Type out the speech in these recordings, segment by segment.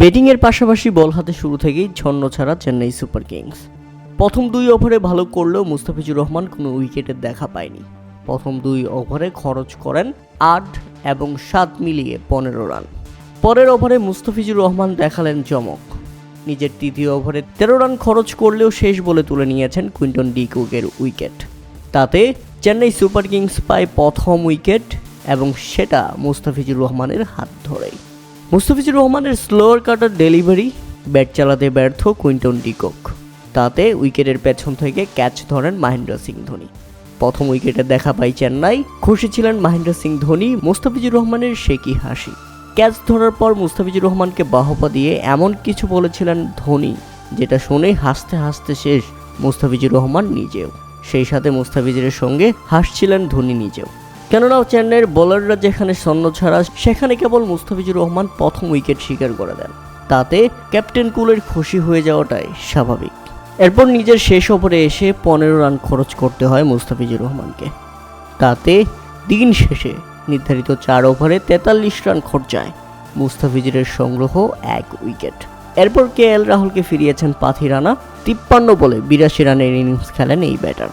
ব্যাটিংয়ের পাশাপাশি বল হাতে শুরু থেকেই ছন্ন ছাড়া চেন্নাই সুপার কিংস। প্রথম দুই ওভারে ভালো করলেও মুস্তাফিজুর রহমান কোনো উইকেটের দেখা পায়নি। প্রথম দুই ওভারে খরচ করেন আট এবং সাত মিলিয়ে পনেরো রান। পরের ওভারে মুস্তাফিজুর রহমান দেখালেন চমক। নিজের তৃতীয় ওভারে তেরো রান খরচ করলেও শেষ বলে তুলে নিয়েছেন কুইন্টন ডি কুকের উইকেট। তাতে চেন্নাই সুপার কিংস পায় প্রথম উইকেট এবং সেটা মুস্তাফিজুর রহমানের হাত ধরেই। মুস্তাফিজুর রহমানের স্লোয়ার কাটার ডেলিভারি ব্যাট চালাতে ব্যর্থ কুইন্টন ডিকক তাতে উইকেটের পেছন থেকে ক্যাচ ধরেন মাহেন্দ্র সিং ধোনি। প্রথম উইকেটে দেখা পাই চেন্নাই। খুশি ছিলেন মাহেন্দ্র সিং ধোনি, মুস্তাফিজুর রহমানের সে কি হাসি। ক্যাচ ধরার পর মুস্তাফিজুর রহমানকে বাহপা দিয়ে এমন কিছু বলেছিলেন ধোনি, যেটা শুনে হাসতে হাসতে শেষ মুস্তাফিজুর রহমান নিজেও। সেই সাথে মুস্তাফিজুরের সঙ্গে হাসছিলেন ধোনি নিজেও। কেননা চেন্নাইয়ের বোলাররা যেখানে শূন্য ছাড়া, সেখানে কেবল মুস্তাফিজুর রহমান প্রথম উইকেট শিকার করে দেন। তাতে ক্যাপ্টেন কুলের খুশি হয়ে যাওয়াটাই স্বাভাবিক। এরপর নিজের শেষ ওভারে এসে পনেরো রান খরচ করতে হয় মুস্তাফিজুর রহমানকে। তাতে দিন শেষে নির্ধারিত চার ওভারে তেতাল্লিশ রান খরচায় মুস্তাফিজুরের সংগ্রহ এক উইকেট। এরপর কে এল রাহুলকে ফিরিয়েছেন পাথি রানা তিপ্পান্ন বলে বিরাশি রানের ইনিংস খেলেন এই ব্যাটার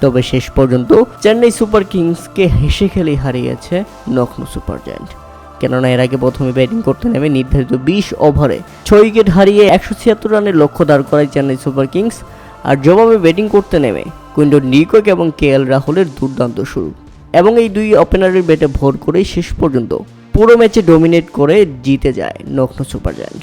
তবে শেষ পর্যন্ত চেন্নাই সুপার কিংসকে হেসে খেলেই হারিয়েছে লখনৌ সুপার জায়ান্ট। কেননা এর আগে প্রথমে ব্যাটিং করতে নেমে নির্ধারিত বিশ ওভারে ছয় উইকেট হারিয়ে একশো ছিয়াত্তর রানের লক্ষ্য দাঁড় করায় চেন্নাই সুপার কিংস, আর জবাবে ব্যাটিং করতে নেমে কুইন্ডো নিকক এবং কে এল রাহুলের দুর্দান্ত শুরু। এবং এই দুই ওপেনারের ব্যাটে ভর করেই শেষ পর্যন্ত পুরো ম্যাচে ডোমিনেট করে জিতে যায় লখনৌ সুপার জায়ান্ট।